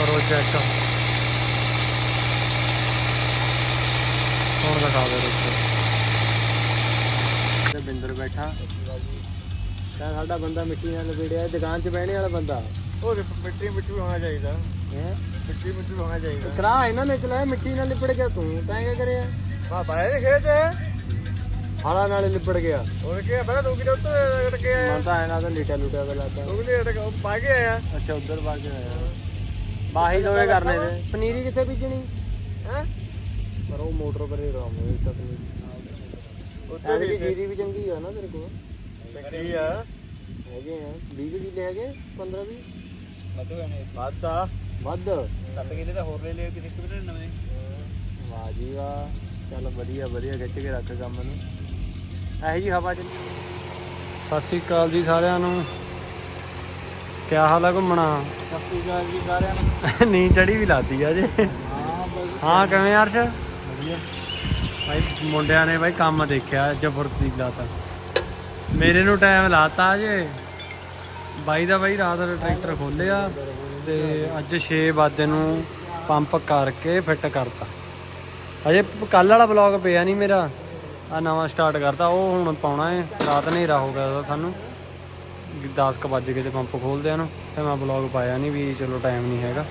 ਕਰੋ ਚੈੱਕ ਹੁਣ ਦਿਖਾ ਦੇ ਰੁੱਕ ਤੇ ਬਿੰਦਰ ਬੈਠਾ। ਤਾਂ ਸਾਡਾ ਬੰਦਾ ਮਿੱਟੀ ਨਾਲ ਲਪੇੜਿਆ ਦੁਕਾਨ 'ਚ ਬਹਿਣੇ ਵਾਲਾ ਬੰਦਾ। ਉਹ ਮਿੱਟੀ ਮਿੱਟੀ ਹੋਣਾ ਚਾਹੀਦਾ। ਹੈ? ਮਿੱਟੀ ਮਿੱਟੀ ਹੋਣਾ ਚਾਹੀਦਾ। ਕਰਾ ਇਹਨਾਂ ਨੇ ਚਲਾਇਆ ਮਿੱਟੀ ਨਾਲ ਲਿਪੜ ਗਿਆ ਤੂੰ। ਤੈਂ ਕੀ ਕਰਿਆ। ਆ ਬਾਹਰ ਦੇ ਖੇਤ ਹੈ ਹਾਲਾ ਨਾਲ ਹੀ ਲਿਪੜ ਗਿਆ। ਹੋਰ ਕੀ ਪਤਾ ਤੂੰ ਕਿਹਦੇ ਉੱਤੇ ਅਟਕ ਕੇ ਆਇਆ। ਮੈਂ ਤਾਂ ਇਹਨਾਂ ਦਾ ਲੀਟਾ ਲੂਟਾ ਦਾ ਲਾਤਾ ਤੂੰ ਕਿਹਦੇ ਅਟਕ ਉਹ ਪਾ ਕੇ ਆਇਆ। ਅੱਛਾ ਉਧਰ ਵਗ ਆਇਆ। ਬਾਹੀ ਦੋਏ ਕਰਨੇ ਤੇ ਪਨੀਰੀ ਕਿੱਥੇ ਬੀਜਣੀ? ਹੈ? ਪਰ ਉਹ ਮੋਟਰ ਪਰੇ ਰਾਮ ਹੋਏ ਤਾਂ। ਪਨੀਰੀ ਉੱਤੇ ਵੀ ਜੀਰੀ ਵੀ ਚੰਗੀ ਆ ਨਾ ਤੇਰੇ ਕੋਲ। ਚੰਗੀ ਆ। ਹੈਗੇ ਆ। 20 ਕਿੱਲੇ ਹੈਗੇ 15 20 ਮਤੂ ਨੇ। ਬਾਤਾ ਵੱਧ? 7 ਕਿਲੇ ਤਾਂ ਹੋਰ ਲੈ ਲਿਓ ਕਿਤੇ ਕਿਤੇ ਨਵੇਂ। ਵਾਹ ਜੀ ਵਾਹ। ਚੱਲ ਵਧੀਆ ਵਧੀਆ ਖਿੱਚ ਕੇ ਰੱਖ ਕੰਮ ਨੂੰ। ਇਹੋ ਜੀ ਹਵਾ ਚੱਲੀ ਸਤਿ ਸ੍ਰੀ ਅਕਾਲ ਜੀ ਸਾਰਿਆਂ ਨੂੰ। ਕੀ ਹਾਲ ਆ ਘੁੰਮਣਾ? ਸ਼੍ਰੀ ਅਕਾਲ ਜੀ ਸਾਰਿਆਂ ਨੂੰ ਚੜੀ ਵੀ ਲਾਤੀ ਆ ਜੇ। ਹਾਂ ਬਸ ਹਾਂ ਕਿਵੇਂ ਅਰਸ਼ ਵਧੀਆ। ਭਾਈ ਮੁੰਡਿਆਂ ਨੇ ਭਾਈ ਕੰਮ ਦੇਖਿਆ ਜ਼ਬਰਦਸਤੀ ਲਾਤਾ। ਮੇਰੇ ਨੂੰ ਟਾਈਮ ਲਾਤਾ ਜੇ। ਬਾਈ ਦਾ ਬਾਈ ਰਾਤ ਨੂੰ ਟਰੈਕਟਰ ਖੋਲਿਆ ਤੇ ਅੱਜ 6 ਵਜੇ ਨੂੰ ਪੰਪ ਕਰਕੇ ਫਿੱਟ ਕਰਤਾ। ਅਜੇ ਕੱਲ ਵਾਲਾ ਬਲੌਗ ਪਿਆ ਨਹੀਂ ਮੇਰਾ। ਆ ਨਵਾਂ ਸਟਾਰਟ ਕਰਤਾ ਉਹ ਹੁਣ ਪਾਉਣਾ ਹੈ ਰਾਤ ਹਨੇਰਾ ਹੋ ਗਿਆ ਉਹਦਾ ਸਾਨੂੰ। 10 ਕ ਵਜੇ ਕੇ ਤੇ ਪੰਪ ਖੋਲਦਿਆਂ ਨੂੰ, ਤੇ ਮੈਂ ਬਲੌਗ ਪਾਇਆ ਨਹੀਂ ਵੀ ਚਲੋ ਟਾਈਮ ਨਹੀਂ ਹੈਗਾ।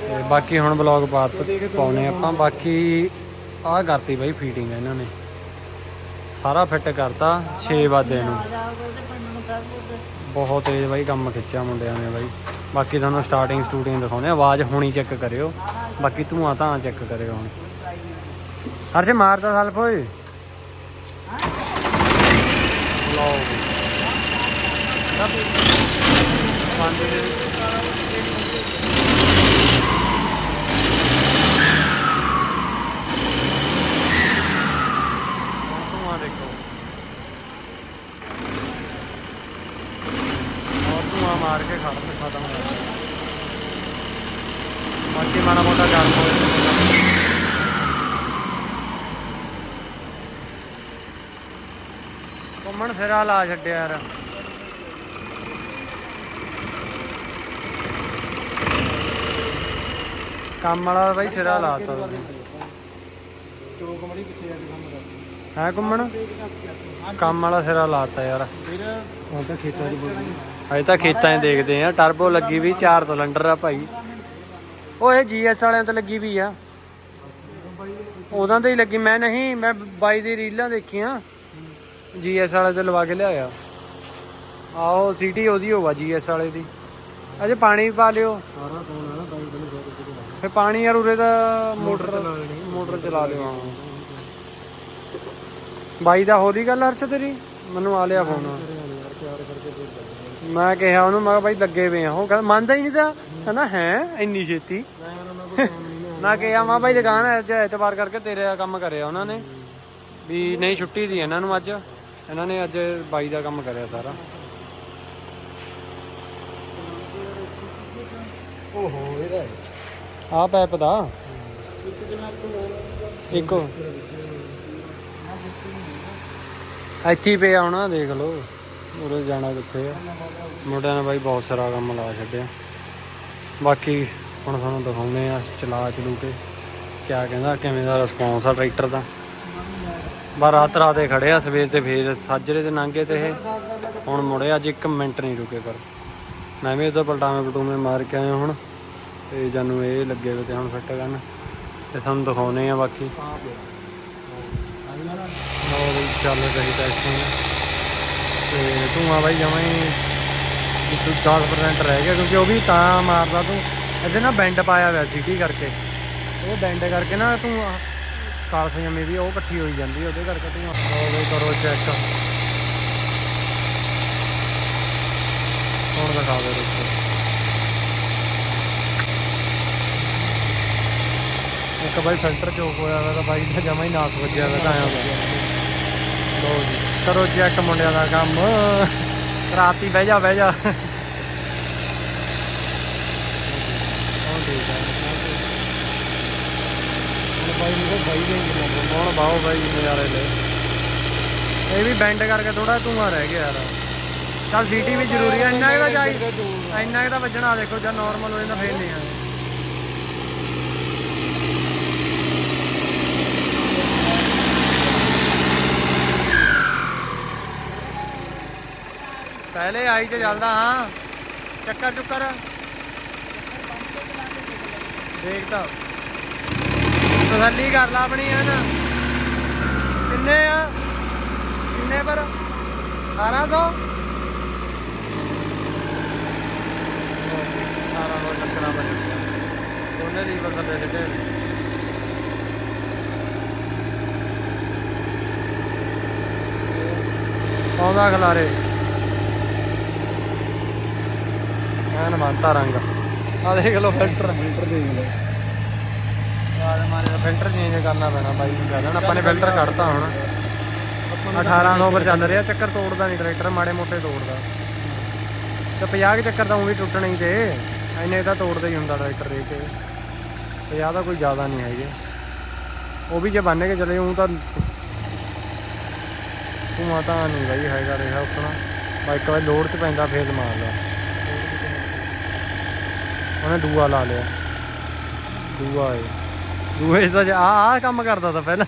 ਤੇ ਬਾਕੀ ਹੁਣ ਬਲੌਗ ਬਾਅਦ ਪਾਉਨੇ ਆਪਾਂ, ਬਾਕੀ ਆਹ ਕਰਤੀ ਬਾਈ ਫੀਡਿੰਗ ਇਹਨਾਂ ਨੇ। ਸਾਰਾ ਫਿੱਟ ਕਰਤਾ 6 ਵਜੇ ਨੂੰ। ਬਹੁਤ ਤੇਜ਼ ਬਾਈ ਕੰਮ ਖਿੱਚਿਆ ਮੁੰਡਿਆਂ ਨੇ ਬਾਈ। ਬਾਕੀ ਤੁਹਾਨੂੰ ਸਟਾਰਟਿੰਗ ਸਟੂਡਿੰਗ ਦਿਖਾਉਂਦੇ ਆਵਾਜ਼ ਹੁਣੀ ਚੈੱਕ ਕਰਿਓ। ਬਾਕੀ ਧੂਆਂ ਤਾਂ ਚੈੱਕ ਕਰਿਓ ਹੁਣ। ਹਰਸ਼ ਮਾਰਦਾ ਸਲਫ ਓਏ। ਲਓ। ਸਭ ਪੰਜ ਦੇ ਧੂਆਂ ਦੇਖੋ ਹੋਰ ਧੂਆਂ ਮਾਰ ਕੇ ਖੜ ਤੇ ਖਤਮ ਕਰ ਦਿੱਤਾ। ਬਾਕੀ ਮਾੜਾ ਮੋਟਾ ਗਰਮ ਹੋਏ ਘੁੰਮਣ ਫਿਰਾ ਲਾ ਛੱਡਿਆ ਯਾਰ ਕੰਮ ਵਾਲਾ ਬਾਈ ਸਿਰਾ ਲਾਤਾ ਤੁਸੀਂ। ਚੋਕ ਮੜੀ ਪਿੱਛੇ ਜਾ ਕੇ ਕੰਮ ਕਰ ਹੈ ਘੁੰਮਣ? ਕੰਮ ਵਾਲਾ ਸਿਰਾ ਲਾਤਾ ਯਾਰ। ਫਿਰ ਹੁਣ ਤਾਂ ਖੇਤਾਂ 'ਚ ਬੋਲੀ। ਅਜੇ ਤਾਂ ਖੇਤਾਂ 'ਚ ਦੇਖਦੇ ਆ। ਟਰਬੋ ਲੱਗੀ ਵੀ ਚਾਰ ਸਿਲੰਡਰ ਆ ਭਾਈ। ਉਹ ਇਹ ਜੀਐਸ ਵਾਲਿਆਂ ਤੇ ਲੱਗੀ ਵੀ ਆ। ਉਹਦਾਂ ਤੇ ਹੀ ਲੱਗੀ। ਮੈਂ ਨਹੀਂ ਮੈਂ ਬਾਈ ਦੀ ਰੀਲਾਂ ਦੇਖੀਆਂ। ਜੀਐਸ ਵਾਲੇ ਤੇ ਲਵਾ ਕੇ ਲਿਆਇਆ। ਆਹੋ ਸਿਟੀ ਉਹਦੀ ਹੋਵਾ ਜੀਐਸ ਵਾਲੇ ਦੀ। ਅਜੇ ਪਾਣੀ ਵੀ ਪਾ ਲਿਓ। ਸਾਰਾ ਕੌਣ ਆ ਬਾਈ ਬਣੇ ਬਹੁਤ ਕੁਝ ਫੇ ਪਾਣੀ ਯਾਰ ਉਰੇ ਦਾ ਮੋਟਰ ਮੋਟਰ ਚਲਾ ਹਾਂ ਬਾਈ ਦਾ ਹੋਰੀ ਗੱਲ ਅਰਸ਼ ਤੇਰੀ? ਮੈਨੂੰ ਆ ਲਿਆ ਫੋਨ ਦੇ ਦੇ ਮੈਂ ਕਿਹਾ ਉਹਨੂੰ ਮੈਂ ਕਿਹਾ ਬਾਈ ਲੱਗੇ ਪਏ ਆ। ਉਹ ਕਹਿੰਦਾ ਮੰਨਦਾ ਹੀ ਨਹੀਂ ਤਾਂ। ਕਹਿੰਦਾ ਹੈ ਇੰਨੀ ਛੇਤੀ? ਨਾ ਕਿਹਾ ਮਾ ਬਾਈ ਦੁਕਾਨ ਹੈ ਅੱਜ ਐਤਵਾਰ ਕਰਕੇ ਤੇਰੇ ਕੰਮ ਕਰਿਆ ਉਹਨਾਂ ਨੇ। ਵੀ ਨਹੀਂ ਛੁੱਟੀ ਦੀ ਇਹਨਾਂ ਨੂੰ ਅੱਜ। ਇਹਨਾਂ ਨੇ ਅੱਜ ਬਾਈ ਦਾ ਕੰਮ ਕਰਿਆ ਸਾਰਾ। ਓਹੋ ਇਹਦਾ ਹੈ ਆਹ ਪੈਪ ਦਾ। ਇੱਕ। ਇੱਥੇ ਹੀ ਪਿਆ ਹੋਣਾ, ਦੇਖ ਲਓ। ਉਰੇ ਜਾਣਾ ਕਿੱਥੇ ਆ। ਮੁੰਡਿਆਂ ਨੇ ਬਾਈ ਬਹੁਤ ਸਾਰਾ ਕੰਮ ਲਾ ਛੱਡਿਆ। ਬਾਕੀ ਹੁਣ ਤੁਹਾਨੂੰ ਦਿਖਾਉਂਦੇ ਆ ਚਲਾ ਚਲੂ ਕੇ ਕਿਆ ਕਹਿੰਦਾ, ਕਿਵੇਂ ਦਾ ਰਿਸਪੌਂਸ ਆ ਟਰੈਕਟਰ ਦਾ। ਬਾ ਰਾਤ ਰਾਤੇ ਖੜੇ ਆ, ਸਵੇਰ ਤੇ ਫੇਰ ਸਾਜਰੇ ਤੇ ਨਾਂਗੇ ਤੇ ਇਹ। ਹੁਣ ਮੁੜੇ ਅੱਜ ਇੱਕ ਮਿੰਟ ਨਹੀਂ ਰੁਕੇ ਪਰ। ਮੈਂ ਵੀ ਉਧਰ ਪਲਟਾਵੇਂ ਪਟੂਵੇਂ ਮਾਰ ਕੇ ਆਇਆ ਹੁਣ। ਤੇ ਜਾਨੂੰ ਇਹ ਲੱਗੇ ਵੇ ਤੇ ਹੁਣ ਫਿੱਟ ਕਰਨ ਤੇ ਸਾਨੂੰ ਦਿਖਾਉਨੇ ਆ ਬਾਕੀ। ਲਓ ਬਈ, ਚੱਲ ਰਹੀ ਟੈਸਟਿੰਗ ਤੇ ਧੂਆਂ ਬਾਈ, ਜਮਾਂ ਹੀ ਇੱਕ 10% ਰਹਿ ਗਿਆ ਕਿਉਂਕਿ ਉਹ ਵੀ ਤਾਂ ਮਾਰਦਾ ਤੂੰ। ਇਹਦੇ ਨਾ ਬੈਂਡ ਪਾਇਆ ਹੋਇਆ ਸਿਟੀ ਕਰਕੇ। ਉਹ ਬੈਂਡ ਕਰਕੇ ਨਾ ਤੂੰ ਕਾਲਸ ਜਮੀ ਵੀ ਉਹ ਇਕੱਠੀ ਹੋਈ ਜਾਂਦੀ ਉਹਦੇ ਕਰਕੇ ਤੂੰ ਲਓ ਬਈ, ਕਰੋ ਚੈੱਕ ਹੁਣ ਦਿਖਾ ਦੇ ਰੁੱਕ ਇੱਕ ਬਾਈ ਫਿਲਟਰ ਚੋਕ ਹੋਇਆ ਵਾ ਤਾਂ ਬਾਈ ਦਾ ਜਮਾ ਹੀ ਨਾਸ ਵੱਜਿਆ ਵਾ, ਤਾਂ ਆਇਆ ਲੋ ਜੀ, ਕਰੋ ਚੈੱਕ ਮੁੰਡਿਆਂ ਦਾ ਕੰਮ। ਰਾਤੀ ਬਹਿ ਜਾ ਬਹਿ ਜਾ। ਬਾਈ ਨੂੰ ਬਾਈ ਨੇ ਹੁਣ ਬਾਓ ਬਾਈ ਨਜ਼ਾਰੇ ਲੈ। ਇਹ ਵੀ ਬੈਂਡ ਕਰਕੇ ਥੋੜਾ ਧੂਆਂ ਰਹਿ ਗਿਆ ਯਾਰ। ਚੱਲ ਸੀਟੀ ਵੀ ਜ਼ਰੂਰੀ ਹੈ ਇੰਨਾ ਕੁ ਚਾਹੀ ਇੰਨਾ ਕੁ ਵੱਜਣਾ, ਦੇਖੋ, ਜਾਂ ਨਾਰਮਲ ਹੋ ਜਾਂਦਾ, ਫੇਰ ਨਹੀਂ ਆ। ਪਹਿਲੇ ਆਈ ਤੇ ਚੱਲਦਾ ਹਾਂ। ਚੱਕਰ ਚੁੱਕਰ। ਦੇਖਦਾ ਤਸੱਲੀ ਕਰ ਲਾ ਆਪਣੀ ਹੈ ਨਾ ਕਿੰਨੇ ਆ? ਕਿੰਨੇ ਪਰ? 1800 1800 ਚੱਕਰਾਂ ਪਰ ਉਹਨੇ ਲੀਵਰ ਥੱਲੇ ਸਿੱਟੇ ਆਉਂਦਾ ਖਲਾਰੇ। ਐਨ ਮੰਤਾ ਰੰਗ। ਆ ਦੇਖ ਲੋ ਫਿਲਟਰ। ਫਿਲਟਰ ਦੇਖ ਲਓ। ਆਜ ਮਾਰੇ ਫਿਲਟਰ ਚੇਂਜ ਕਰਨਾ ਪੈਣਾ ਬਾਈ ਨੂੰ ਕਹਿ ਦੇਣਾ ਆਪਾਂ ਨੇ ਫਿਲਟਰ ਕੱਢਤਾ ਹੁਣ। 1800 ਪਰ ਚੱਲ ਰਿਹਾ ਚੱਕਰ ਤੋੜਦਾ ਨਹੀਂ ਟਰੈਕਟਰ ਮਾੜੇ ਮੋਟੇ ਤੋੜਦਾ। ਤੇ 50 ਕੁ ਚੱਕਰ ਤਾਂ ਉਹ ਵੀ ਟੁੱਟਣੇ ਹੀ ਤੇ। ਐਨੇ ਤਾਂ ਤੋੜਦਾ ਹੀ ਹੁੰਦਾ ਟਰੈਕਟਰ ਦੇ ਕੇ। 50 ਤਾਂ ਕੋਈ ਜ਼ਿਆਦਾ ਨਹੀਂ ਹੈਗੇ। ਉਹ ਵੀ ਜੇ ਬੰਨ ਕੇ ਚਲੇ ਉਹ ਤਾਂ ਧੂਆਂ ਤਾਂ ਨਹੀਂ ਬਾਈ ਹੈਗਾ ਰਿਹਾ ਉਤਨਾ। ਬਾਈਕ ਵਾਲੇ ਲੋਡ 'ਚ ਪੈਂਦਾ ਫੇਰ ਮਾਰ ਲਿਆ ਉਹਨੇ ਦੂਆ ਲਾ ਲਿਆ। ਦੂਆ ਏ ਦੂਏ 'ਚ ਆ ਆ ਕੰਮ ਕਰਦਾ ਤਾਂ ਪਹਿਲਾਂ।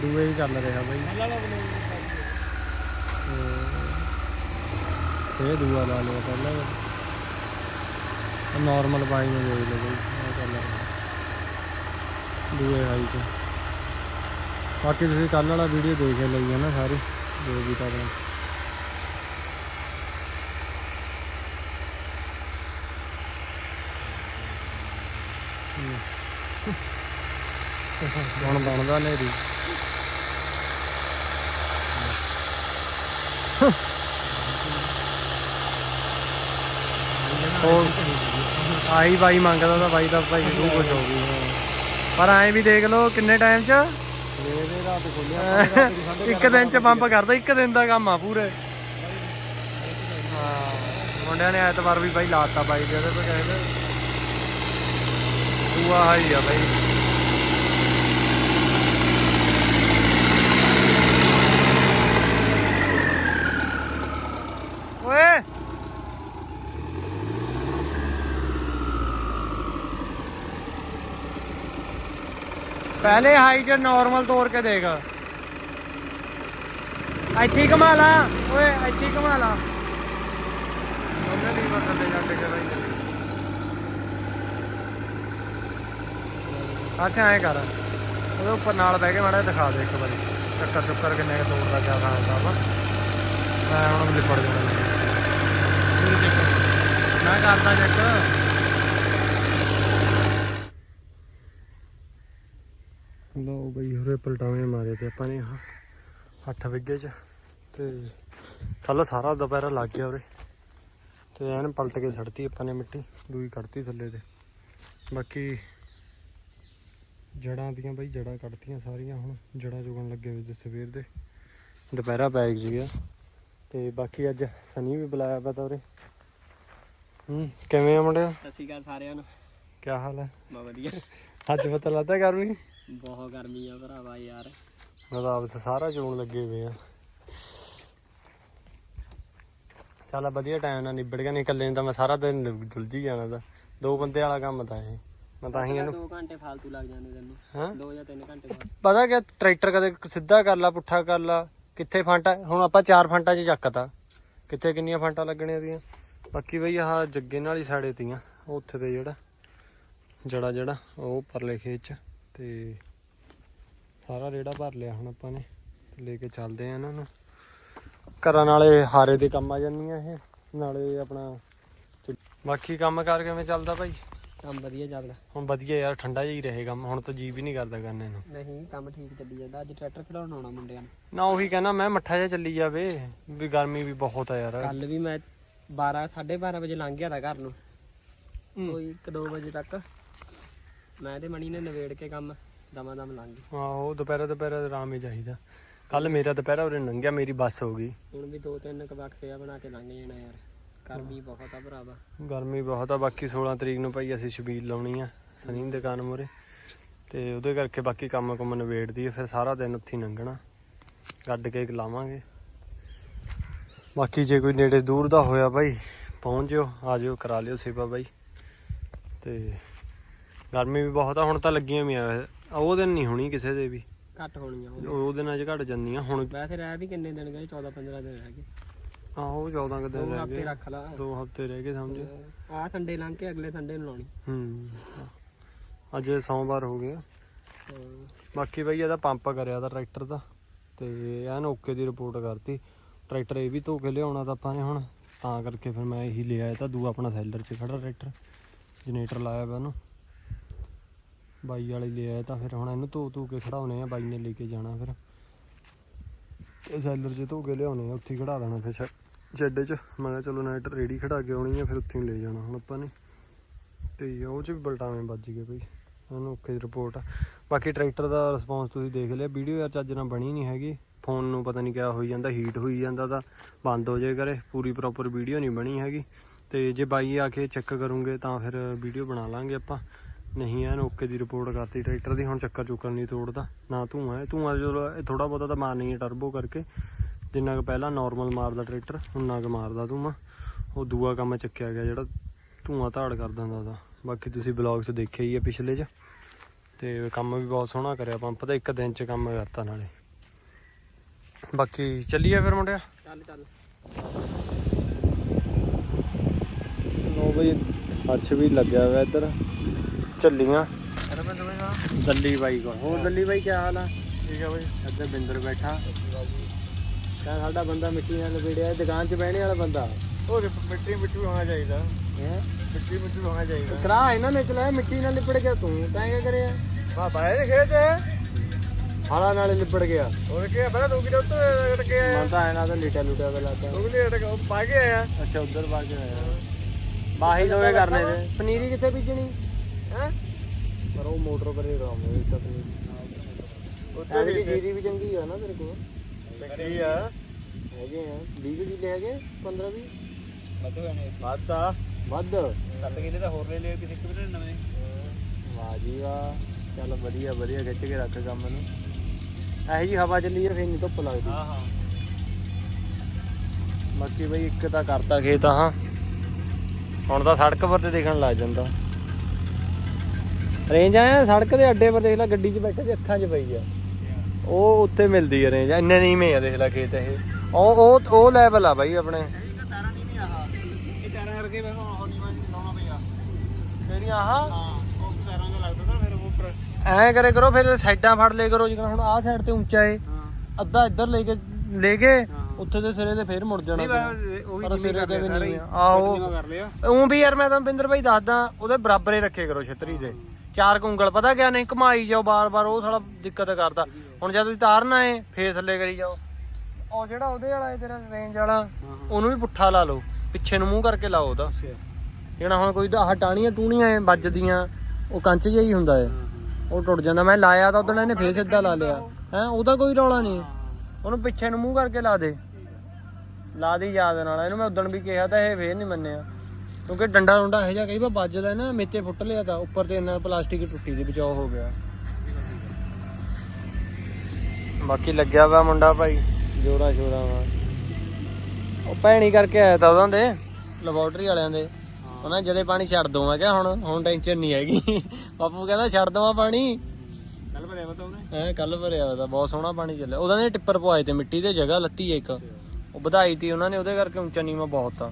ਦੂਏ ਹੀ ਚੱਲ ਰਿਹਾ ਬਾਈ। ਤੇ ਦੂਆ ਲਾ ਲਿਆ ਪਹਿਲਾਂ ਨਾਰਮਲ ਬਾਈ ਨੂੰ ਦੇਖ ਲਓ ਬਈ ਚੱਲ ਰਿਹਾ। ਦੂਏ ਹਾਈ ਤੇ। ਬਾਕੀ ਤੁਸੀਂ ਕੱਲ ਵਾਲਾ ਵੀਡੀਓ ਦੇਖ ਲਈ ਹੈ ਨਾ ਸਾਰੀ। ਜੋ ਵੀ ਤਾਂ ਹੁਣ ਬਣਦਾ ਨੇਰੀ ਹੋਰ? ਆਈ ਬਾਈ ਮੰਗਦਾ ਤਾਂ ਬਾਈ ਦਾ ਭਾਈ ਨੂੰ ਕੁਝ ਹੋ ਗਈ ਪਰ ਐਂ ਵੀ ਦੇਖ ਲਓ ਕਿੰਨੇ ਟਾਈਮ ਚ? ਇਹਦੇ ਇੱਕ ਦਿਨ ਚ ਪੰਪ ਕਰਦਾ, ਇੱਕ ਦਿਨ ਦਾ ਕੰਮ ਆ ਪੂਰੇ। ਮੁੰਡਿਆਂ ਨੇ ਐਤਵਾਰ ਵੀ ਬਾਈ ਲਾਤਾ ਬਾਈ ਦੇ ਉਹਦੇ ਤੇ ਕਹਿੰਦੇ। ਦੂਆ ਹਾਈ ਆ ਬਾਈ ਓਏ ਪਹਿਲੇ ਹਾਈ ਚ ਨਾਰਮਲ ਤੋਰ ਕੇ ਦੇਖ ਇੱਥੇ ਹੀ ਘੁਮਾ ਲਾ ਓਏ ਇੱਥੇ ਹੀ ਲਾ ਉਹਨੇ ਨਹੀਂ ਬਦਲ ਜਾ ਕੇ ਕਰਾਈ ਅੱਛਾ ਐਂ ਕਰ। ਉਹਦੇ ਉੱਪਰ ਨਾਲ ਬਹਿ ਕੇ ਮਾੜਾ ਦਿਖਾ ਦੇ ਇੱਕ ਵਾਰੀ। ਚੱਕਰ ਚੁੱਕਰ ਕਿੰਨੇ ਕੁ ਤੋੜਦਾ ਕਿਆ ਖਾਂਦਾ ਵਾ ਮੈਂ ਹੁਣ ਲਿਪੜ ਜਾਣਾ। ਮੈਂ ਕਰਦਾ ਚੈੱਕ ਲਓ ਬਈ, ਹੁਰੇ ਪਲਟਾਵੇਂ ਮਾਰੇ ਤੇ ਆਪਾਂ ਨੇ ਆਹ 8 ਵਿੱਗੇ ਚ। ਤੇ ਕੱਲ ਸਾਰਾ ਦੁਪਹਿਰਾ ਲੱਗ ਗਿਆ ਉਰੇ। ਤੇ ਐਨ ਪਲਟ ਕੇ ਛੱਡਤੀ ਆਪਾਂ ਨੇ ਮਿੱਟੀ। ਦੂਈ ਕੱਢਤੀ ਥੱਲੇ ਤੇ। ਬਾਕੀ ਜੜਾਂ ਦੀਆਂ ਬਈ ਜੜਾਂ ਕੱਢਤੀਆਂ ਸਾਰੀਆਂ ਹੁਣ ਜੜਾਂ ਚੁਗਣ ਲੱਗੇ ਹੋਏ ਤੇ ਸਵੇਰ ਦੇ। ਦੁਪਹਿਰਾ ਪੈ ਗਿਆ ਤੇ ਬਾਕੀ ਅੱਜ ਸਨੀ ਵੀ ਬੁਲਾਇਆ ਪਿਆ ਤਾ ਉਰੇ। ਹੂੰ ਕਿਵੇਂ ਆ ਮੁੰਡਿਆ? ਸਤਿ ਸ਼੍ਰੀ ਅਕਾਲ ਸਾਰਿਆਂ ਨੂੰ। ਕੀ ਹਾਲ ਹੈ ਬਾ ਵਧੀਆ। ਅੱਜ ਪਤਾ ਲੱਗਦਾ ਗਰਮੀ? ਬਹੁਤ ਗਰਮੀ ਆ ਭਰਾਵਾ ਯਾਰ। ਮੈਂ ਤਾਂ ਸਾਰਾ ਚੋਣ ਲੱਗੇ ਹੋਏ ਆ। ਚੱਲ ਵਧੀਆ ਟਾਈਮ ਨਾਲ ਨਿਬੜ ਗਿਆ ਨਹੀਂ ਇਕੱਲੇ ਨੂੰ ਤਾਂ ਮੈਂ ਸਾਰਾ ਦਿਨ ਡੁੱਲਜੀ ਜਾਣਾ ਤਾਂ। ਦੋ ਬੰਦੇ ਵਾਲਾ ਕੰਮ ਤਾਂ ਇਹ। ਮੈਂ ਤਾਂ ਹੀ ਇਹਨੂੰ 2 ਘੰਟੇ ਫਾਲਤੂ ਲੱਗ ਜਾਂਦੇ ਤੈਨੂੰ। ਹਾਂ। 2 ਜਾਂ 3 ਘੰਟੇ ਪਤਾ ਕਿ ਟਰੈਕਟਰ ਕਦੇ ਸਿੱਧਾ ਕਰ ਲਾ ਪੁੱਠਾ ਕਰ ਲਾ ਕਿੱਥੇ ਫਾਂਟਾ ਹੁਣ ਆਪਾਂ ਚਾਰ ਫਾਂਟਾ 'ਚ ਚੱਕਤਾ। ਕਿੱਥੇ ਕਿੰਨੀਆਂ ਫਾਂਟਾ ਲੱਗਣੀਆਂ ਦੀਆਂ ਬਾਕੀ ਬਈ ਆਹ ਜੱਗੇ ਨਾਲ ਹੀ ਸਾੜੇ ਤੀਆਂ ਉੱਥੇ ਤੇ ਜਿਹੜਾ ਜੜਾ ਜਿਹੜਾ ਉਹ ਪਰਲੇ ਖੇਤ 'ਚ ਤੇ ਸਾਰਾ ਰੇੜਾ ਭਰ ਲਿਆ ਹੁਣ ਆਪਾਂ ਨੇ ਲੈ ਕੇ ਚੱਲਦੇ ਆ ਇਹਨਾਂ ਨੂੰ। ਘਰਾਂ ਨਾਲੇ ਹਾਰੇ ਦੇ ਕੰਮ ਆ ਜਾਂਦੀਆਂ ਇਹ ਨਾਲੇ ਆਪਣਾ ਬਾਕੀ ਕੰਮ ਕਾਰ ਕਿਵੇਂ ਚੱਲਦਾ ਭਾਈ ਕੰਮ ਵਧੀਆ ਚੱਲਦਾ। ਹੁਣ ਵਧੀਆ ਯਾਰ ਠੰਡਾ ਜਿਹਾ ਹੀ ਰਹੇ ਕੰਮ ਹੁਣ ਤਾਂ ਜੀ ਵੀ ਨਹੀਂ ਕਰਦਾ ਕਰਨੇ ਨੂੰ। ਨਹੀਂ ਕੰਮ ਠੀਕ ਚੱਲੀ ਜਾਂਦਾ ਅੱਜ ਟਰੈਕਟਰ ਖੜਾਉਣ ਆਉਣਾ ਮੁੰਡਿਆਂ ਨੂੰ। ਨਾ ਉਹੀ ਕਹਿੰਦਾ ਮੈਂ ਮੱਠਾ ਜਿਹਾ ਚੱਲੀ ਜਾਵੇ ਵੀ ਗਰਮੀ ਵੀ ਬਹੁਤ ਆ ਯਾਰ। ਕੱਲ ਵੀ ਮੈਂ 12 12:30 ਵਜੇ ਲੰਘ ਗਿਆ ਤਾਂ ਘਰ ਨੂੰ। ਕੋਈ 1-2 ਵਜੇ ਤੱਕ ਮੈਂ ਤੇ ਮਣੀ ਨੇ ਨਵੇੜ ਕੇ ਕੰਮ ਦਮਾ ਦਮ ਲੰਘ ਗਏ। ਆਹੋ ਦੁਪਹਿਰਾ ਦੁਪਹਿਰਾ ਆਰਾਮ ਹੀ ਚਾਹੀਦਾ। ਕੱਲ ਮੇਰਾ ਦੁਪਹਿਰਾ ਉਰੇ ਲੰਘਿਆ ਮੇਰੀ ਬੱਸ ਹੋ ਗਈ। ਹੁਣ ਵੀ 2-3 ਕ ਬਕਸੇ ਆ ਬਣਾ ਕੇ ਲੰਘ ਜਾਣਾ ਯਾਰ। ਗਰਮੀ ਬਹੁਤ ਆ ਭਰਾਵਾ। ਗਰਮੀ ਬਹੁਤ ਆ ਬਾਕੀ 16 ਤਰੀਕ ਨੂੰ ਭਾਈ ਅਸੀਂ ਛਬੀਲ ਲਾਉਣੀ ਆ ਸਨੀ ਦੀ ਦੁਕਾਨ ਮੂਹਰੇ। ਤੇ ਉਹਦੇ ਕਰਕੇ ਬਾਕੀ ਕੰਮ ਕੁਮ ਨਵੇੜ ਦੀ ਫਿਰ ਸਾਰਾ ਦਿਨ ਉੱਥੇ ਲੰਘਣਾ। ਗੱਡ ਕੇ ਲਾਵਾਂਗੇ। ਬਾਕੀ ਜੇ ਕੋਈ ਨੇੜੇ ਦੂਰ ਦਾ ਹੋਇਆ ਭਾਈ ਪਹੁੰਚ ਜਿਓ ਆ ਜਿਓ ਕਰਾ ਲਿਓ ਸੇਵਾ ਬਾਈ ਤੇ ਗਰਮੀ ਵੀ ਬਹੁਤ ਆ ਹੁਣ ਤਾਂ ਲੱਗੀਆਂ ਵੀ ਆ। ਉਹ ਦਿਨ ਨਹੀਂ ਹੋਣੀ ਕਿਸੇ ਦੇ ਵੀ। ਘੱਟ ਹੋਣੀਆਂ। ਉਹ ਦਿਨਾਂ 'ਚ ਘਟ ਜਾਂਦੀਆਂ ਹੁਣ ਵੈਸੇ ਰਹਿ ਵੀ ਕਿੰਨੇ ਦਿਨ ਗਏ 14 15 ਦਿਨ ਰਹਿ ਗਏ। ਆਹੋ 14 ਕੁ ਦਿਨ ਦੋ ਰਹਿ ਹਫ਼ਤੇ ਗਏ। ਰੱਖ ਲਾ। ਦੋ ਹਫ਼ਤੇ ਰਹਿ ਗਏ ਸਮਝ? ਆਹ ਸੰਡੇ ਲੰਘ ਕੇ ਅਗਲੇ ਸੰਡੇ ਨੂੰ ਲਾਉਣੀ। ਹੂੰ ਅੱਜ ਸੋਮਵਾਰ ਹੋ ਗਿਆ। ਬਾਕੀ ਬਈ ਇਹਦਾ ਪੰਪ ਕਰਿਆ ਦਾ ਟਰੈਕਟਰ ਦਾ ਤੇ ਐਨ ਓਕੇ ਦੀ ਰਿਪੋਰਟ ਕਰਤੀ। ਟਰੈਕਟਰ ਇਹ ਵੀ ਧੋ ਕੇ ਲਿਆਉਣਾ ਤਾਂ ਆਪਾਂ ਨੇ ਹੁਣ ਤਾਂ ਕਰਕੇ ਫਿਰ ਮੈਂ ਇਹੀ ਲਿਆ ਤਾਂ ਦੂਆ ਆਪਣਾ ਸੈਲਰ 'ਚ ਖੜਾ ਟਰੈਕਟਰ ਜਨਰੇਟਰ ਲਾਇਆ ਵਾ ਉਹਨੂੰ ਬਾਈ ਵਾਲੇ ਲਿਆ ਤਾਂ ਫਿਰ ਹੁਣ ਇਹਨੂੰ ਧੋ ਧੋ ਕੇ ਖੜਾਉਣੇ ਆ ਬਾਈ ਨੇ ਲੈ ਕੇ ਜਾਣਾ ਫਿਰ। ਇਹ ਸੈਲਰ 'ਚ ਧੋ ਕੇ ਲਿਆਉਣੇ ਆ ਉੱਥੇ ਹੀ ਖੜਾ ਦੇਣਾ ਫਿਰ ਜੱਡੇ 'ਚ। ਮੈਂ ਕਿਹਾ ਚਲੋ ਨੈਟ ਰੇੜੀ ਖੜਾ ਕੇ ਆਉਣੀ ਆ, ਫਿਰ ਉੱਥੇ ਹੀ ਲੈ ਜਾਣਾ ਹੁਣ ਆਪਾਂ ਨੇ। ਤੇ ਉਹ 'ਚ ਵੀ ਬਲਟਾਵੇਂ ਵੱਜ ਗਏ ਬਈ। ਉਹਨੂੰ ਓਕੇ ਦੀ ਰਿਪੋਰਟ ਆ। ਬਾਕੀ ਟਰੈਕਟਰ ਦਾ ਰਿਸਪੌਂਸ ਤੁਸੀਂ ਦੇਖ ਲਿਆ। ਵੀਡੀਓ ਯਾਰ ਚੱਜ ਨਾਲ ਬਣੀ ਨਹੀਂ ਹੈਗੀ। ਫੋਨ ਨੂੰ ਪਤਾ ਨਹੀਂ ਕਿਆ ਹੋਈ ਜਾਂਦਾ ਹੀਟ ਹੋਈ ਜਾਂਦਾ ਤਾਂ ਬੰਦ ਹੋ ਜਾਏ ਕਰੇ। ਪੂਰੀ ਪ੍ਰੋਪਰ ਵੀਡੀਓ ਨਹੀਂ ਬਣੀ ਹੈਗੀ। ਤੇ ਜੇ ਬਾਈ ਆ ਕੇ ਚੈੱਕ ਕਰੂੰਗੇ ਤਾਂ ਫਿਰ ਵੀਡੀਓ ਬਣਾ ਲਾਂਗੇ ਆਪਾਂ। ਨਹੀਂ, ਐਨ ਓਕੇ ਦੀ ਰਿਪੋਰਟ ਕਰਤੀ ਟਰੈਕਟਰ ਦੀ। ਹੁਣ ਚੱਕਰ ਚੁੱਕਰ ਨਹੀਂ ਤੋੜਦਾ। ਨਾ ਧੂਆਂ। ਹੈ ਧੂਆਂ ਜਦੋਂ ਥੋੜਾ ਬਹੁਤਾ ਤਾਂ ਮਾਰਨੀ ਹੈ ਟਰਬੋ ਕਰਕੇ। ਜਿੰਨਾ ਕੁ ਪਹਿਲਾਂ ਨਾਰਮਲ ਮਾਰਦਾ ਟਰੈਕਟਰ ਉਨਾ ਕੁ ਮਾਰਦਾ ਧੂਆਂ ਉਹ ਦੂਆ ਕੰਮ ਚੱਕਿਆ ਗਿਆ ਜਿਹੜਾ ਧੂਆਂ ਧਾੜ ਕਰ ਦਿੰਦਾ ਦਾ ਬਾਕੀ ਤੁਸੀਂ ਬਲੌਗ 'ਚ ਦੇਖਿਆ ਹੀ ਹੈ ਪਿਛਲੇ 'ਚ। ਤੇ ਕੰਮ ਵੀ ਬਹੁਤ ਸੋਹਣਾ ਕਰਿਆ ਪੰਪ ਦਾ ਇੱਕ ਦਿਨ 'ਚ ਕੰਮ ਕਰਤਾ ਨਾਲੇ। ਬਾਕੀ ਚੱਲੀਏ ਫਿਰ ਮੁੰਡਿਆ? ਚੱਲ ਚੱਲ। ਨੋ ਬਈ ਅੱਛ ਵੀ ਲੱਗਿਆ ਹੋਇਆ ਇੱਧਰ। ਚੱਲੀਆਂ। ਦੱਲੀ ਬਾਈ ਕੋਲ। ਹੋਰ ਦੱਲੀ ਬਾਈ ਕੀ ਹਾਲ ਆ? ਠੀਕ ਆ ਬਾਈ। ਇੱਧਰ ਬਿੰਦਰ ਬੈਠਾ। ਤਾਂ ਸਾਡਾ ਬੰਦਾ ਮਿੱਟੀ ਨਾਲ ਲਪੇੜਿਆ ਦੁਕਾਨ 'ਚ ਬਹਿਣੇ ਵਾਲਾ ਬੰਦਾ। ਉਹ ਮਿੱਟੀ ਮਿੱਟੀ ਹੋਣਾ ਚਾਹੀਦਾ। ਹੈ? ਮਿੱਟੀ ਮਿੱਟੀ ਹੋਣਾ ਚਾਹੀਦਾ। ਕਰਾ ਇਹਨਾਂ ਨੇ ਚਲਾਇਆ ਮਿੱਟੀ ਨਾਲ ਲਿਪੜ ਗਿਆ ਤੂੰ। ਤੈਂ ਕੀ ਕਰਿਆ। ਬਾਬਾ ਇਹ ਖੇਤ ਹੈ ਹਾਲਾ ਨਾਲ ਲਿਪੜ ਗਿਆ। ਹੋਰ ਕੀ ਪਤਾ ਤੂੰ ਕਿਹਦੇ ਉੱਤੇ ਅਟਕ ਕੇ ਮੈਂ ਤਾਂ ਇਹਨਾਂ ਦਾ ਲੀਟਾ ਲੂਟਾ ਦਾ ਲਾਤਾ। ਤੂੰ ਕਿਹਦੇ ਅਟਕ ਉਹ ਪਾ ਕੇ ਆਇਆ। ਅੱਛਾ ਉਧਰ ਵਗ ਆਇਆ। ਬਾਹੀ ਦੋਏ ਕਰਨੇ ਤੇ ਪਨੀਰੀ ਕਿੱਥੇ ਬੀਜਣੀ? ਹੈ? ਪਰ ਉਹ ਮੋਟਰ ਪਰੇ ਰਾਮ ਹੈ ਤਾਂ ਪਨੀਰੀ ਉੱਤੇ ਵੀ ਜੀਰੀ ਵੀ ਚੰਗੀ ਆ ਨਾ ਤੇਰੇ ਕੋਲ। ਚੱਕੀ ਆ। ਹੈਗੇ ਆ। 20 ਕਿੱਲੇ ਹੈਗੇ 15 20 ਮਤ ਹੋਣੇ ਬਾਤਾ ਵੱਧ 7 ਕਿਲੇ ਤਾਂ ਹੋਰ ਲੈ ਲਿਓ ਕਿਸੇ ਕਿਲੇ ਨਵੇਂ। ਵਾਹ ਜੀ ਵਾਹ। ਚੱਲ ਵਧੀਆ ਵਧੀਆ ਖਿੱਚ ਕੇ ਰੱਖ ਕੰਮ ਨੂੰ। ਇਹੋ ਜੀ ਹਵਾ ਚੱਲੀ ਯਾਰ ਫੇਰ ਨਹੀਂ ਧੁੱਪ ਲੱਗਦੀ। ਹਾਂ ਹਾਂ। ਬਾਕੀ ਬਈ ਇੱਕ ਤਾਂ ਕਰਤਾ ਖੇਤ ਹਾਂ। ਹੁਣ ਤਾਂ ਸੜਕ ਪਰ ਤੇ ਦੇਖਣ ਲੱਗ ਜਾਂਦਾ। ਰੇਂਜ ਆਇਆ ਸੜਕ ਦੇ ਅੱਡੇ ਪਰ ਦੇਖ ਲੈ ਗੱਡੀ 'ਚ ਬੈਠੇ ਤੇ ਅੱਖਾਂ 'ਚ ਪਈ ਆ। ਉਹ ਉੱਤੇ ਮਿਲਦੀ ਆ ਰੇਂਜ ਇੰਨੇ ਨੀਵੇਂ ਆ ਦੇਖ ਲੈ ਖੇਤ ਇਹ। ਉਹ ਉਹ ਉਹ ਲੈਵਲ ਆ ਬਾਈ ਆਪਣੇ। ਤਾਰਾਂ ਨਹੀਂ ਵੀ ਆਹ ਇਹ ਤਾਰਾਂ ਕਰਕੇ ਮੈਂ ਉਹ ਨਹੀਂ ਮੈਂ ਲਾਉਣਾ ਪਿਆ ਕਿਹੜੀਆਂ ਆਹ? ਹਾਂ ਉਹ ਤਾਰਾਂ ਦਾ ਲੱਗਦਾ ਨਾ ਫਿਰ ਉਹ ਉੱਪਰ ਐਂ ਕਰੇ ਕਰੋ ਫਿਰ ਸਾਈਡਾਂ ਫੜ ਲਿਆ ਕਰੋ ਜਿਵੇਂ ਹੁਣ ਆਹ ਸਾਈਡ ਤੇ ਉੱਚਾ ਏ। ਅੱਧਾ ਇੱਧਰ ਲੈ ਕੇ ਲੈ ਕੇ। ਉੱਥੇ ਦੇ ਸਿਰੇ ਤੇ ਫੇਰ ਮੁੜ ਜਾਣਾ ਉਹੀ ਸਿਰੇ ਤੇ ਵੀ ਨਹੀਂ। ਆਹੋ। ਯਾਰ ਮੈਂ ਤਾਂ ਬਿੰਦਰ ਭਾਈ ਦੱਸਦਾ ਉਹਦੇ ਬਰਾਬਰੇ ਰੱਖੇ ਕਰੋ ਛਤਰੀ ਦੇ ਚਾਰ ਕੁ ਉਂਗਲ ਪਤਾ ਕਿਆ ਨਹੀਂ ਘਮਾਈ ਜਾਓ ਬਾਰ-ਬਾਰ ਉਹ ਸਾਲਾ ਦਿੱਕਤ ਕਰਦਾ। ਹੁਣ ਜਦ ਤੁਸੀਂ ਤਾਰਨਾ ਏ ਫੇਰ ਥੱਲੇ ਕਰੀ ਜਾਓ। ਉਹ ਜਿਹੜਾ ਉਹਦੇ ਵਾਲਾ ਏ ਤੇਰਾ ਰੇਂਜ ਵਾਲਾ ਉਹਨੂੰ ਵੀ ਪੁੱਠਾ ਲਾ ਲਓ। ਪਿੱਛੇ ਨੂੰ ਮੂੰਹ ਕਰਕੇ ਲਾਓ ਉਹਦਾ। ਜਿਹੜਾ ਹੁਣ ਕੋਈ ਆਹ ਟਾਣੀਆਂ ਟੂਣੀਆਂ ਏ ਵੱਜਦੀਆਂ ਉਹ ਕੰਚ ਜਿਹਾ ਹੀ ਹੁੰਦਾ ਏ ਉਹ ਟੁੱਟ ਜਾਂਦਾ। ਮੈਂ ਲਾਇਆ ਤਾਂ ਉਦੋਂ ਇਹਨੇ ਫੇਰ ਸਿੱਧਾ ਲਾ ਲਿਆ। ਹੈ ਉਹਦਾ ਕੋਈ ਰੌਲਾ ਨਹੀਂ। ਉਹਨੂੰ ਪਿੱਛੇ ਨੂੰ ਮੂੰਹ ਕਰਕੇ ਲਾ ਦੇ। ਲਾ ਦੀ ਯਾਦ ਨਾਲ। ਇਹਨੂੰ ਮੈਂ ਉਦੋਂ ਵੀ ਕਿਹਾ ਤਾਂ ਇਹ ਫੇਰ ਨਹੀਂ ਮੰਨਿਆ। ਕਿਉਂਕਿ ਡੰਡਾ ਡੁੰਡਾ ਇਹੋ ਜਿਹਾ ਕਈ ਵਾਰ ਵੱਜਦਾ ਨਾ ਮੇਤੇ ਫੁੱਟ ਲਿਆ ਤਾਂ ਉੱਪਰ ਤੇ ਇੰਨਾ ਪਲਾਸਟਿਕ ਟੁੱਟੀ ਦੀ ਬਚਾਓ ਹੋ ਗਿਆ। ਬਾਕੀ ਲੱਗਿਆ ਵਾ ਮੁੰਡਾ ਭਾਈ। ਜੋੜਾ ਸ਼ੋਰਾ ਵਾ। ਉਹ ਭੈਣੀ ਕਰਕੇ ਆਇਆ ਤਾਂ ਉਹਨਾਂ ਦੇ ਲੈਬੋਰਟਰੀ ਵਾਲਿਆਂ ਦੇ। ਉਹਨਾਂ ਜਦੇ ਪਾਣੀ ਛੱਡ ਦੋ ਮੈਂ ਕਿਹਾ ਹੁਣ ਹੁਣ ਟੈਨਸ਼ਨ ਨਹੀਂ ਹੈਗੀ। ਬਾਪੂ ਕਹਿੰਦਾ ਛੱਡ ਦਵਾਂ ਪਾਣੀ। ਕੱਲ ਭਰਿਆ ਬਤਾ ਉਹਨੇ? ਐ ਕੱਲ ਭਰਿਆ ਹੋਇਆ ਤਾਂ ਬਹੁਤ ਸੋਹਣਾ ਪਾਣੀ ਚੱਲਿਆ। ਉਹਦਾ ਨੇ ਟਿੱਪਰ ਪਵਾਏ ਤੇ ਮਿੱਟੀ ਦੇ ਜਗ੍ਹਾ ਲੱਤੀ ਇੱਕ। ਉਹ ਵਧਾਈ ਤੀ ਉਹਨਾਂ ਨੇ ਉਹਦੇ ਕਰਕੇ ਉੱਚਾ ਨੀਵਾ ਬਹੁਤ ਆ।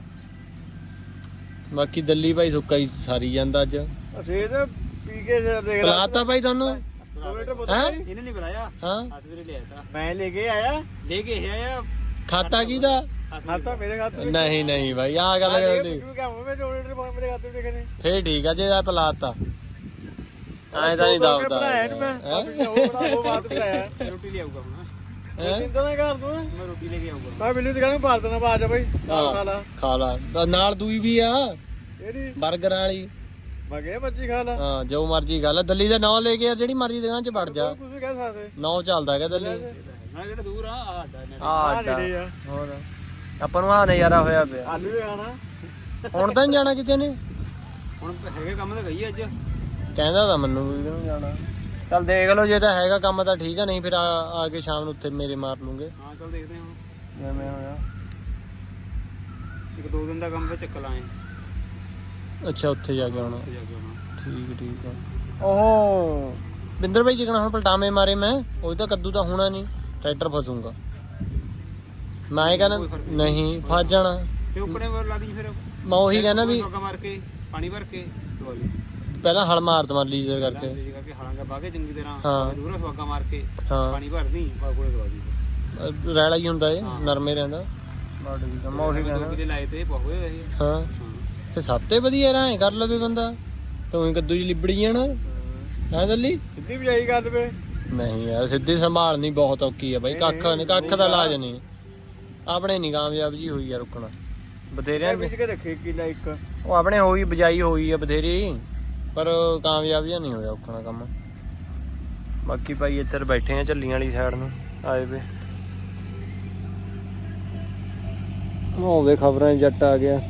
ਬਾਕੀ ਦਿੱਲੀ ਭਾਈ ਸੁੱਕਾ ਹੀ ਸਾਰੀ ਜਾਂਦਾ ਅੱਜ। ਅਸੀਂ ਤੇ ਪੀ ਕੇ ਦੇਖ ਪਲਾਤਾ ਭਾਈ ਤੁਹਾਨੂੰ? ਹੈਂ? ਇਹਨੇ ਨਹੀਂ ਬੁਲਾਇਆ। ਹਾਂ। ਹੱਥ ਵੀਰੇ ਲਿਆ ਤਾ। ਮੈਂ ਲੈ ਕੇ ਆਇਆ। ਲੈ ਕੇ ਇਹ ਆਇਆ ਖਾਤਾ ਕਿਹਦਾ? ਖਾਤਾ। ਮੇਰੇ ਖਾਤੇ ਨਹੀਂ ਨਹੀਂ ਭਾਈ ਆ ਗੱਲ ਕਰਦੀ। ਕਿਉਂ ਕੰਮ ਡੋਨੇਟਰ ਮੇਰੇ ਖਾਤੇ ਵਿੱਚ ਦੇਖਣੇ ਫੇਰ ਠੀਕ ਆ ਜੇ ਆ ਪਲਾਤਾ। ਐਂ ਤਾਂ ਨਹੀਂ ਦਾਵਦਾ ਬਣਾਇਆ ਨੀ ਮੈਂ। ਹੈਂ? ਉਹ ਬੜਾ ਉਹ ਬਾਤ ਬਣਾਇਆ। ਰੋਟੀ ਲਿਆਊਗਾ ਹੁਣ। ਹੈਂ? ਚਿੰਤਾ ਨਾ ਕਰ ਤੂੰ। ਮੈਂ ਰੋਟੀ ਲੈ ਕੇ ਆਊਗਾ ਮੈਂ ਬਿੱਲੀ ਦੀ ਦੁਕਾਨ ਭਾਲ ਦੇਣਾ ਬਾਜ ਬਈ ਹਾਂ। ਖਾ ਲਾ। ਖਾ ਲਾ। ਤਾਂ ਨਾਲ ਦੂਈ ਵੀ ਆ। ਕਿਹੜੀ? 버ਗਰ ਵਾਲੀ ਮਗੇ ਬੱਚੀ ਖਾ ਲਾ। ਹਾਂ ਜੋ ਮਰਜ਼ੀ ਗੱਲ ਦਿੱਲੀ ਦਾ ਨਾਂ ਲੈ ਕੇ ਯਾਰ ਜਿਹੜੀ ਮਰਜ਼ੀ ਦੁਕਾਨ 'ਚ ਵੜ ਜਾ। ਕੁਝ ਵੀ ਕਹਿ ਸਕਦੇ। ਨਾਂ ਚੱਲਦਾ ਹੈਗਾ ਦਿੱਲੀ। ਮੈਂ ਦੂਰ ਆ ਹੋਰ। ਆਪਾਂ ਨੂੰ ਆ ਨਜ਼ਾਰਾ ਹੋਇਆ ਪਿਆ। ਆਲੂ ਵੀ ਖਾਣਾ ਹੁਣ ਤਾਂ ਨਹੀਂ ਜਾਣਾ ਕਿਤੇ ਨੇ? ਹੁਣ ਹੈਗੇ ਕੰਮ ਤਾਂ ਗਈ ਅੱਜ। ਕਹਿੰਦਾ ਤਾਂ ਮੈਨੂੰ ਵੀ ਨੂੰ ਜਾਣਾ। ਚੱਲ ਦੇਖ ਲਓ ਜੇ ਤਾਂ ਹੈਗਾ ਕੰਮ ਤਾਂ ਠੀਕ ਆ ਨਹੀਂ ਫਿਰ ਆ ਆ ਕੇ ਸ਼ਾਮ ਨੂੰ ਉੱਥੇ ਮੇਰੇ ਮਾਰ ਲੂੰਗੇ। ਹਾਂ ਚਲ ਦੇਖਦੇ ਹਾਂ ਜਿਵੇਂ ਹੋਇਆ? ਇੱਕ ਦੋ ਦਿਨ ਦਾ ਕੰਮ ਤੇ ਚੱਕ ਲਾਏ ਅੱਛਾ ਉੱਥੇ ਜਾ ਕੇ ਆਉਣਾ। ਉੱਥੇ ਜਾ ਕੇ ਆਉਣਾ ਠੀਕ ਠੀਕ ਆ ਓਹੋ। ਬਿੰਦਰ ਭਾਈ ਚਿਕਣਾ ਹੁਣ ਪਲਟਾਵੇਂ ਮਾਰੇ ਮੈਂ ਉਹ ਤਾਂ ਕੱਦੂ ਤਾਂ ਹੋਣਾ ਨਹੀਂ ਟਰੈਕਟਰ ਫਸੂਗਾ। ਮੈਂ ਇਹ ਕਹਿੰਦਾ ਨਹੀਂ ਫਸ ਜਾਣਾ। ਤੇ ਉੱਪਰੇ ਵਰ ਲਾ ਦੀ ਫਿਰ। ਮੈਂ ਉਹੀ ਕਹਿੰਦਾ ਵੀ ਟੋਕਾ ਮਾਰ ਕੇ ਪਾਣੀ ਭਰ ਕੇ ਪਹਿਲਾਂ ਹਲ ਮਾਰ ਦਵਾਂ ਲੀਜ਼ਰ ਕਰਕੇ। ਜੀ ਕਰਕੇ ਹਲਾਂਗਾ ਬਾਗੇ ਚੰਗੀ ਤਰ੍ਹਾਂ ਹਾਂ। ਦੂਰਾ ਸਵਾਗਾ ਮਾਰ ਕੇ ਪਾਣੀ ਭਰ ਦੀ ਪਾ ਕੋਲੇ ਦਵਾ ਦੀ। ਰੈਲਾ ਹੀ ਹੁੰਦਾ ਏ ਹਾਂ। ਨਰਮੇ ਰਹਿੰਦਾ। ਬਾ ਮੈਂ ਉਹੀ ਕਹਿੰਦਾ ਲਾਏ ਤੇ ਵੈਸੇ ਹਾਂ। ਤੇ ਸਭ ਤੇ ਵਧੀਆ ਰਾਂ ਕਰ ਲਵੇ ਬੰਦਾ। ਤੂੰ ਹੀ ਕੱਦੂ ਜੀ ਲਿਬੜੀ ਜਾਣਾ। ਹੈ ਦੱਲੀ? ਸਿੱਧੀ ਵਜਾਈ ਗੱਲ ਵੇ ਨਹੀਂ ਯਾਰ ਸਿੱਧੀ ਸੰਭਾਲਣੀ ਬਹੁਤ ਔਖੀ ਆ ਬਾਈ। ਕੱਖ ਕੱਖ ਦਾ ਇਲਾਜ ਨਹੀਂ। ਆਪਣੇ ਨਹੀਂ ਕਾਮਯਾਬ ਜੀ ਹੋਈ ਆ ਰੁਕਣਾ। ਬਥੇਰਿਆਂ ਵਿੱਚ ਕੇ ਰੱਖੇ ਕਿਲਾ ਇੱਕ। ਉਹ ਆਪਣੇ ਹੋਈ ਬਜਾਈ ਹੋਈ ਆ ਬਥੇਰੀ। ਪਰ ਕਾਮਯਾਬ ਜਿਹਾ ਨਹੀਂ ਹੋਇਆ ਔਖਣਾ ਕੰਮ। ਬਾਕੀ ਭਾਈ ਇੱਧਰ ਬੈਠੇ ਆ ਝੱਲੀਆਂ ਵਾਲੀ ਸਾਈਡ ਨੂੰ। ਆਏ ਵੇ। ਹੋਵੇ ਖਬਰਾਂ 'ਚ ਜੱਟ ਆ ਗਿਆ।